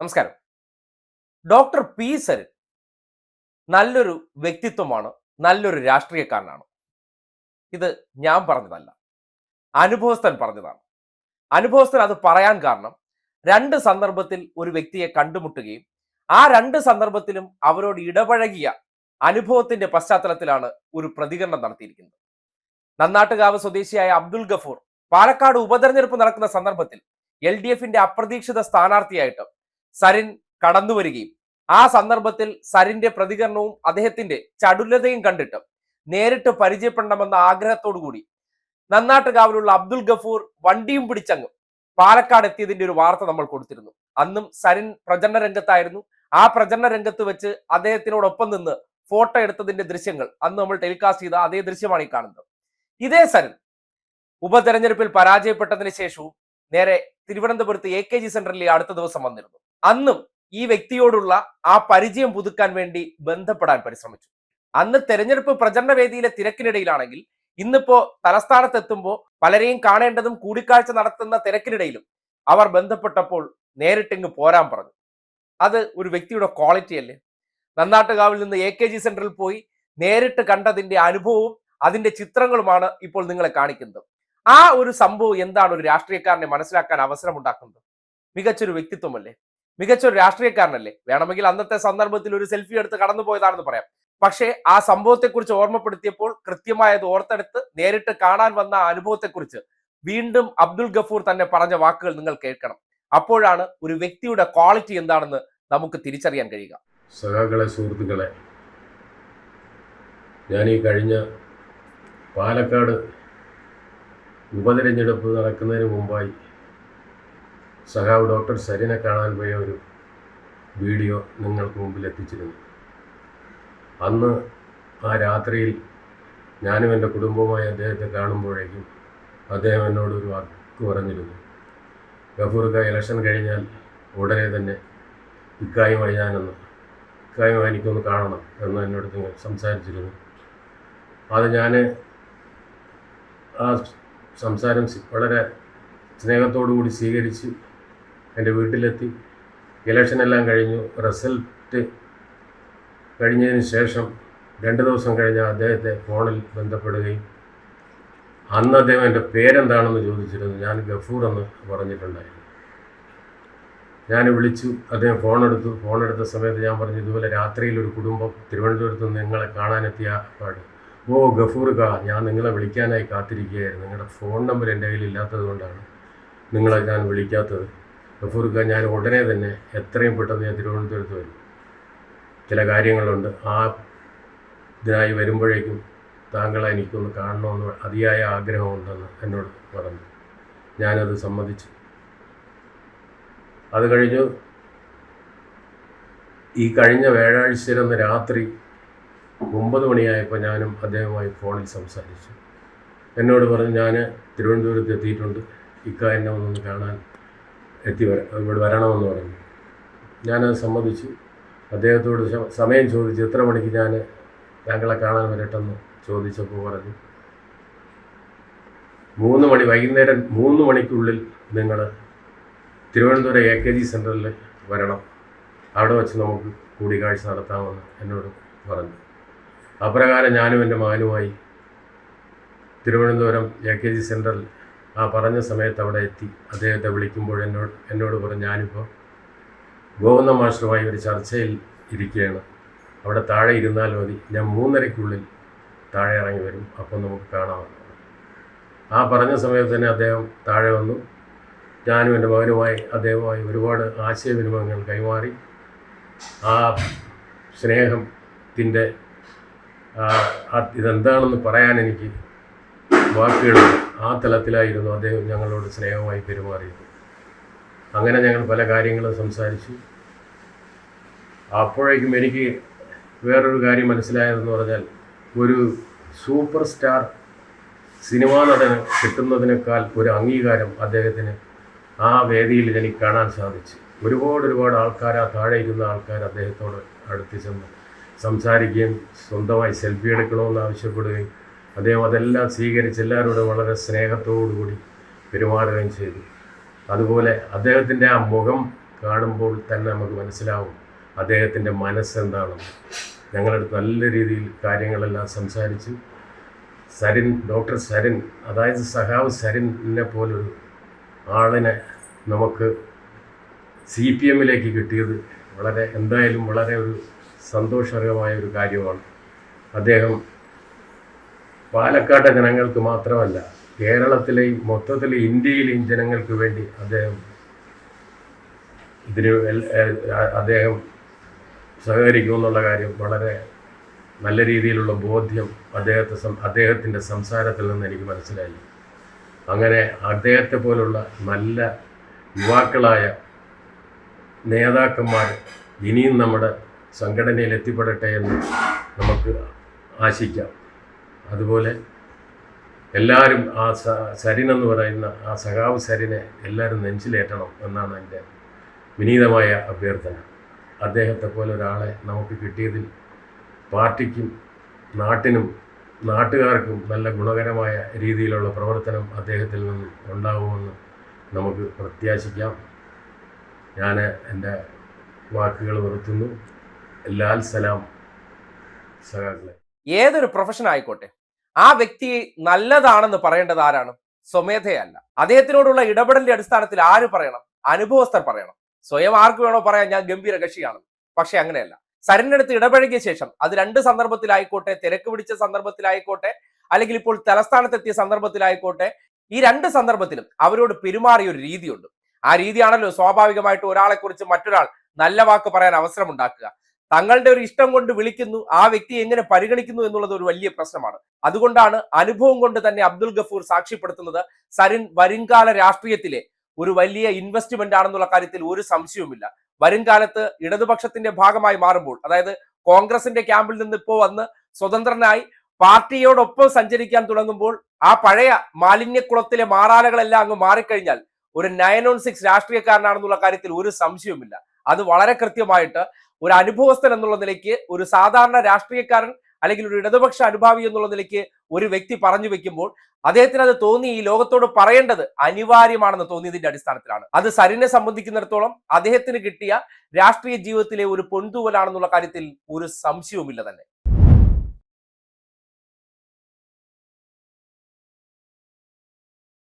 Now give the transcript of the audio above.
നമസ്കാരം. Doctor P Saran നല്ലൊരു വ്യക്തിത്വമാണ് നല്ലൊരു രാഷ്ട്രീയക്കാരനാണ്. ഇത് ഞാൻ പറഞ്ഞതല്ല. അനുഭവസ്ഥൻ പറഞ്ഞതാണ്. അനുഭവസ്ഥൻ അത് പറയാൻ കാരണം രണ്ട് സന്ദർഭത്തിൽ ഒരു വ്യക്തിയെ കണ്ടുമുട്ടുകയും ആ രണ്ട് സന്ദർഭത്തിലും അവരോട് ഇടപഴകിയ അനുഭവത്തിന്റെ പശ്ചാത്തലത്തിലാണ് ഒരു പ്രതികരണം നടത്തിയിരിക്കുന്നത്. നന്നാട്ടുകാവ് സ്വദേശിയായ അബ്ദുൽ ഗഫൂർ പാലക്കാട് ഉപതെരഞ്ഞെടുപ്പ് നടക്കുന്ന സന്ദർഭത്തിൽ എൽ ഡി എഫിന്റെ അപ്രതീക്ഷിത സ്ഥാനാർത്ഥിയായിട്ട് സരിൻ കടന്നു വരികയും ആ സന്ദർഭത്തിൽ സരിന്റെ പ്രതികരണവും അദ്ദേഹത്തിന്റെ ചടുലതയും കണ്ടിട്ട് നേരിട്ട് പരിചയപ്പെടണമെന്ന ആഗ്രഹത്തോടു കൂടി നന്നാട്ടുകാവിലുള്ള അബ്ദുൽ ഗഫൂർ വണ്ടിയും പിടിച്ചങ്ങ് പാലക്കാട് എത്തിയതിന്റെ ഒരു വാർത്ത നമ്മൾ കൊടുത്തിരുന്നു. അന്നും സരിൻ പ്രചരണ രംഗത്തായിരുന്നു. ആ പ്രചരണ രംഗത്ത് വെച്ച് അദ്ദേഹത്തിനോടൊപ്പം നിന്ന് ഫോട്ടോ എടുത്തതിന്റെ ദൃശ്യങ്ങൾ അന്ന് നമ്മൾ ടെലികാസ്റ്റ് ചെയ്ത അതേ ദൃശ്യമാണ് ഈ കാണുന്നത്. ഇതേ സരിൻ ഉപതെരഞ്ഞെടുപ്പിൽ പരാജയപ്പെട്ടതിന് ശേഷവും നേരെ തിരുവനന്തപുരത്ത് എ കെ ജി സെന്ററിൽ അടുത്ത ദിവസം വന്നിരുന്നു. അന്നും ഈ വ്യക്തിയോടുള്ള ആ പരിചയം പുതുക്കാൻ വേണ്ടി ബന്ധപ്പെടാൻ പരിശ്രമിച്ചു. അന്ന് തെരഞ്ഞെടുപ്പ് പ്രചരണ വേദിയിലെ തിരക്കിനിടയിലാണെങ്കിൽ ഇന്നിപ്പോ തലസ്ഥാനത്തെത്തുമ്പോൾ പലരെയും കാണേണ്ടതും കൂടിക്കാഴ്ച നടത്തുന്ന തിരക്കിനിടയിലും അവർ ബന്ധപ്പെട്ടപ്പോൾ നേരിട്ടിങ്ങ് പോരാൻ പറഞ്ഞു. അത് ഒരു വ്യക്തിയുടെ ക്വാളിറ്റി അല്ലേ? നന്നാട്ടുകാവിൽ നിന്ന് എ കെ ജി സെന്ററിൽ പോയി നേരിട്ട് കണ്ടതിന്റെ അനുഭവവും അതിന്റെ ചിത്രങ്ങളുമാണ് ഇപ്പോൾ നിങ്ങളെ കാണിക്കുന്നത്. ആ ഒരു സംഭവം എന്താണ് ഒരു രാഷ്ട്രീയക്കാരനെ മനസ്സിലാക്കാൻ അവസരമുണ്ടാക്കുന്നത്? മികച്ചൊരു വ്യക്തിത്വമല്ലേ? മികച്ചൊരു രാഷ്ട്രീയക്കാരനല്ലേ? വേണമെങ്കിൽ അന്നത്തെ സന്ദർഭത്തിൽ ഒരു സെൽഫി എടുത്ത് കടന്നു പോയതാണെന്ന് പറയാം. പക്ഷേ ആ സംഭവത്തെക്കുറിച്ച് ഓർമ്മപ്പെടുത്തിയപ്പോൾ കൃത്യമായത് ഓർത്തെടുത്ത് നേരിട്ട് കാണാൻ വന്ന അനുഭവത്തെക്കുറിച്ച് വീണ്ടും അബ്ദുൽ ഗഫൂർ തന്നെ പറഞ്ഞ വാക്കുകൾ നിങ്ങൾ കേൾക്കണം. അപ്പോഴാണ് ഒരു വ്യക്തിയുടെ ക്വാളിറ്റി എന്താണെന്ന് നമുക്ക് തിരിച്ചറിയാൻ കഴിയുക. സഖാക്കളെ സുഹൃത്തുക്കളെ ഞാൻ ഈ കഴിഞ്ഞ പാലക്കാട് ഉപതിരഞ്ഞെടുപ്പ് നടക്കുന്നതിന് മുമ്പായി സഖാവ് ഡോക്ടർ സരിനെ കാണാൻ പോയ ഒരു വീഡിയോ നിങ്ങൾക്ക് മുമ്പിൽ എത്തിച്ചിരുന്നു. അന്ന് ആ രാത്രിയിൽ ഞാനും എന്റെ കുടുംബവുമായി അദ്ദേഹത്തെ കാണുമ്പോഴേക്കും അദ്ദേഹം എന്നോട് ഒരു വാക്ക് പറഞ്ഞിരുന്നു. ഗഫൂർക്ക ഇലക്ഷൻ കഴിഞ്ഞാൽ ഉടനെ തന്നെ ഇക്കായുമായി ഞാനെന്ന് ഇക്കായുമായി എനിക്കൊന്ന് കാണണം എന്ന് എന്നോട് സംസാരിച്ചിരുന്നു. അത് ഞാൻ ആ സംസാരം വളരെ സ്നേഹത്തോടു കൂടി സ്വീകരിച്ച് എന്റെ വീട്ടിലെത്തി. ഇലക്ഷൻ എല്ലാം കഴിഞ്ഞു. റിസൾട്ട് കഴിഞ്ഞതിന് ശേഷം രണ്ട് ദിവസം കഴിഞ്ഞ് അദ്ദേഹത്തെ ഫോണിൽ ബന്ധപ്പെടുകയും അന്ന് അദ്ദേഹം എന്റെ പേരെന്താണെന്ന് ചോദിച്ചിരുന്നു. ഞാൻ ഗഫൂർ എന്ന് പറഞ്ഞിട്ടുണ്ടായിരുന്നു. ഞാൻ വിളിച്ചു. അദ്ദേഹം ഫോൺ എടുത്തു ഫോൺ എടുത്ത സമയത്ത് ഞാൻ പറഞ്ഞു ഇതുപോലെ രാത്രിയിൽ ഒരു കുടുംബം തിരുവനന്തപുരത്ത് നിങ്ങളെ കാണാനെത്തിയ പാട് ഓ ഗഫൂർ കാ ഞാൻ നിങ്ങളെ വിളിക്കാനായി കാത്തിരിക്കുകയായിരുന്നു. നിങ്ങളുടെ ഫോൺ നമ്പർ എന്റെ കയ്യിൽ ഇല്ലാത്തത് കൊണ്ടാണ് നിങ്ങളെ ഞാൻ വിളിക്കാത്തത്. ഗഫൂർ കാ ഞാൻ ഉടനെ തന്നെ എത്രയും പെട്ടെന്ന് ഞാൻ തിരുവനന്തപുരത്ത് വരും. ചില കാര്യങ്ങളുണ്ട്. ആ ഇതിനായി വരുമ്പോഴേക്കും താങ്കളെ എനിക്കൊന്ന് കാണണമെന്ന് അതിയായ ആഗ്രഹമുണ്ടെന്ന് എന്നോട് പറഞ്ഞു. ഞാനത് സമ്മതിച്ചു. അത് കഴിഞ്ഞു ഈ കഴിഞ്ഞ വ്യാഴാഴ്ചയിലൊന്ന് രാത്രി ഒമ്പത് മണിയായപ്പോൾ ഞാനും അദ്ദേഹവുമായി ഫോണിൽ സംസാരിച്ചു. എന്നോട് പറഞ്ഞു ഞാൻ തിരുവനന്തപുരത്ത് എത്തിയിട്ടുണ്ട്. ഇക്ക എന്നെ ഒന്നൊന്ന് കാണാൻ എത്തി വര ഇവിടെ വരണമെന്ന് പറഞ്ഞു. ഞാനത് സമ്മതിച്ചു. അദ്ദേഹത്തോട് സമയം ചോദിച്ചു എത്ര മണിക്ക് ഞാൻ താങ്കളെ കാണാൻ വരട്ടെന്ന് ചോദിച്ചപ്പോൾ പറഞ്ഞു മൂന്ന് മണി വൈകുന്നേരം മൂന്ന് മണിക്കുള്ളിൽ നിങ്ങൾ തിരുവനന്തപുരം എ കെ ജി സെന്ററിൽ വരണം. അവിടെ വെച്ച് നമുക്ക് കൂടിക്കാഴ്ച നടത്താമെന്ന് എന്നോട് പറഞ്ഞു. അപ്രകാരം ഞാനും എന്റെ മകനുമായി തിരുവനന്തപുരം എ കെ ജി സെന്ററിൽ ആ പറഞ്ഞ സമയത്ത് അവിടെ എത്തി. അദ്ദേഹത്തെ വിളിക്കുമ്പോൾ എന്നോട് എന്നോട് പറഞ്ഞു ഞാനിപ്പോൾ ഗോവിന്ദ മാസ്റ്ററുമായി ഒരു ചർച്ചയിൽ ഇരിക്കുകയാണ്. അവിടെ താഴെ ഇരുന്നാൽ മതി. ഞാൻ മൂന്നരയ്ക്കുള്ളിൽ താഴെ ഇറങ്ങി വരും. അപ്പോൾ നമുക്ക് കാണാമെന്ന് ആ പറഞ്ഞ സമയത്ത് തന്നെ അദ്ദേഹം താഴെ വന്നു. ഞാനും എന്റെ മകനുമായി അദ്ദേഹവുമായി ഒരുപാട് ആശയവിനിമയങ്ങൾ കൈമാറി. ആ സ്നേഹത്തിന്റെ ഇതെന്താണെന്ന് പറയാൻ എനിക്ക് വാക്കുകളില്ല ആ തലത്തിലായിരുന്നു അദ്ദേഹം ഞങ്ങളോട് സ്നേഹമായി പെരുമാറിയത്. അങ്ങനെ ഞങ്ങൾ പല കാര്യങ്ങളും സംസാരിച്ചു. അപ്പോഴേക്കും എനിക്ക് വേറൊരു കാര്യം മനസ്സിലായതെന്ന് പറഞ്ഞാൽ ഒരു സൂപ്പർ സ്റ്റാർ സിനിമാ നടന് കിട്ടുന്നതിനേക്കാൾ ഒരു അംഗീകാരം അദ്ദേഹത്തിന് ആ വേദിയിൽ എനിക്ക് കാണാൻ സാധിച്ചു. ഒരുപാട് ഒരുപാട് ആൾക്കാർ ആ താഴെ ഇരുന്ന ആൾക്കാർ അദ്ദേഹത്തോട് അടുത്ത് ചെന്ന് സംസാരിക്കുകയും സ്വന്തമായി സെൽഫി എടുക്കണമെന്ന് ആവശ്യപ്പെടുകയും അദ്ദേഹം അതെല്ലാം സ്വീകരിച്ച് എല്ലാവരോടും വളരെ സ്നേഹത്തോടു കൂടി പെരുമാറുകയും ചെയ്തു. അതുപോലെ അദ്ദേഹത്തിന്റെ ആ മുഖം കാണുമ്പോൾ തന്നെ നമുക്ക് മനസ്സിലാവും അദ്ദേഹത്തിന്റെ മനസ്സെന്താണെന്ന്. ഞങ്ങളടുത്ത് നല്ല രീതിയിൽ കാര്യങ്ങളെല്ലാം സംസാരിച്ച് സരിൻ ഡോക്ടർ സരിൻ അതായത് സഹാവ് സരിനെ പോലൊരു ആളിനെ നമുക്ക് സി പി എമ്മിലേക്ക് കിട്ടിയത് വളരെ എന്തായാലും വളരെ ഒരു സന്തോഷകരമായ ഒരു കാര്യമാണ്. അദ്ദേഹം പാലക്കാട്ടെ ജനങ്ങൾക്ക് മാത്രമല്ല കേരളത്തിലെ മൊത്തത്തിൽ ഇന്ത്യയിലെയും ജനങ്ങൾക്ക് വേണ്ടി അദ്ദേഹം ഇതിന് അദ്ദേഹം സഹകരിക്കുമെന്നുള്ള കാര്യം വളരെ നല്ല രീതിയിലുള്ള ബോധ്യം അദ്ദേഹത്തെ അദ്ദേഹത്തിന്റെ സംസാരത്തിൽ നിന്ന് എനിക്ക് മനസ്സിലായി. അങ്ങനെ അദ്ദേഹത്തെ പോലുള്ള നല്ല യുവാക്കളായ നേതാക്കന്മാർ ഇനിയും നമ്മുടെ സംഘടനയിൽ എത്തിപ്പെടട്ടെ എന്ന് നമുക്ക് ആശിക്കാം. അതുപോലെ എല്ലാവരും ആ സരിൻ എന്ന് പറയുന്ന ആ സഖാവ് സരിനെ എല്ലാവരും നെഞ്ചിലേറ്റണം എന്നാണ് എന്റെ വിനീതമായ അഭ്യർത്ഥന. അദ്ദേഹത്തെ പോലെ ഒരാളെ നമുക്ക് കിട്ടിയതിൽ പാർട്ടിക്കും നാട്ടിനും നാട്ടുകാർക്കും നല്ല ഗുണകരമായ രീതിയിലുള്ള പ്രവർത്തനം അദ്ദേഹത്തിൽ നിന്നും ഉണ്ടാകുമെന്ന് നമുക്ക് പ്രത്യാശിക്കാം. ഞാൻ എന്റെ വാക്കുകൾ നിർത്തുന്നു. ലാൽ സലാം സഹാക്കളെ ഏതൊരു പ്രൊഫഷൻ ആയിക്കോട്ടെ ആ വ്യക്തി നല്ലതാണെന്ന് പറയേണ്ടത് ആരാണ്? സ്വമേധയല്ല. അദ്ദേഹത്തിനോടുള്ള ഇടപെടലിന്റെ അടിസ്ഥാനത്തിൽ ആര് പറയണം? അനുഭവസ്ഥർ പറയണം. സ്വയം ആർക്ക് വേണോ പറയാൻ ഞാൻ ഗംഭീര കക്ഷിയാണ്. പക്ഷെ അങ്ങനെയല്ല. സരനെടുത്ത് ഇടപഴകിയ ശേഷം അത് രണ്ട് സന്ദർഭത്തിലായിക്കോട്ടെ തിരക്ക് പിടിച്ച സന്ദർഭത്തിലായിക്കോട്ടെ അല്ലെങ്കിൽ ഇപ്പോൾ തലസ്ഥാനത്തെത്തിയ സന്ദർഭത്തിലായിക്കോട്ടെ ഈ രണ്ട് സന്ദർഭത്തിലും അവരോട് പെരുമാറിയ ഒരു രീതിയുണ്ട്. ആ രീതിയാണല്ലോ സ്വാഭാവികമായിട്ട് ഒരാളെക്കുറിച്ച് മറ്റൊരാൾ നല്ല വാക്ക് പറയാൻ അവസരം ഉണ്ടാക്കുക തങ്ങളുടെ ഒരു ഇഷ്ടം കൊണ്ട് വിളിക്കുന്നു ആ വ്യക്തി എങ്ങനെ പരിഗണിക്കുന്നു എന്നുള്ളത് ഒരു വലിയ പ്രശ്നമാണ്. അതുകൊണ്ടാണ് അനുഭവം കൊണ്ട് തന്നെ അബ്ദുൽ ഗഫൂർ സാക്ഷ്യപ്പെടുത്തുന്നത് സരിൻ വരുംകാല രാഷ്ട്രീയത്തിലെ ഒരു വലിയ ഇൻവെസ്റ്റ്മെന്റ് ആണെന്നുള്ള കാര്യത്തിൽ ഒരു സംശയവുമില്ല. വരുംകാലത്ത് ഇടതുപക്ഷത്തിന്റെ ഭാഗമായി മാറുമ്പോൾ അതായത് കോൺഗ്രസിന്റെ ക്യാമ്പിൽ നിന്ന് ഇപ്പോൾ വന്ന് സ്വതന്ത്രനായി പാർട്ടിയോടൊപ്പം സഞ്ചരിക്കാൻ തുടങ്ങുമ്പോൾ ആ പഴയ മാലിന്യക്കുളത്തിലെ മാറാലകളെല്ലാം അങ്ങ് മാറിക്കഴിഞ്ഞാൽ ഒരു നയൻ ഓൺ സിക്സ് രാഷ്ട്രീയക്കാരനാണെന്നുള്ള കാര്യത്തിൽ ഒരു സംശയവുമില്ല. അത് വളരെ കൃത്യമായിട്ട് ഒരു അനുഭവസ്ഥൻ എന്നുള്ള നിലയ്ക്ക് ഒരു സാധാരണ രാഷ്ട്രീയക്കാരൻ അല്ലെങ്കിൽ ഒരു ഇടതുപക്ഷ അനുഭാവി എന്നുള്ള നിലയ്ക്ക് ഒരു വ്യക്തി പറഞ്ഞു വെക്കുമ്പോൾ അദ്ദേഹത്തിന് അത് തോന്നി ഈ ലോകത്തോട് പറയേണ്ടത് അനിവാര്യമാണെന്ന് തോന്നിയതിന്റെ അടിസ്ഥാനത്തിലാണ്. അത് സരിനെ സംബന്ധിക്കുന്നിടത്തോളം അദ്ദേഹത്തിന് കിട്ടിയ രാഷ്ട്രീയ ജീവിതത്തിലെ ഒരു പൊൻതൂവലാണെന്നുള്ള കാര്യത്തിൽ ഒരു സംശയവുമില്ല തന്നെ.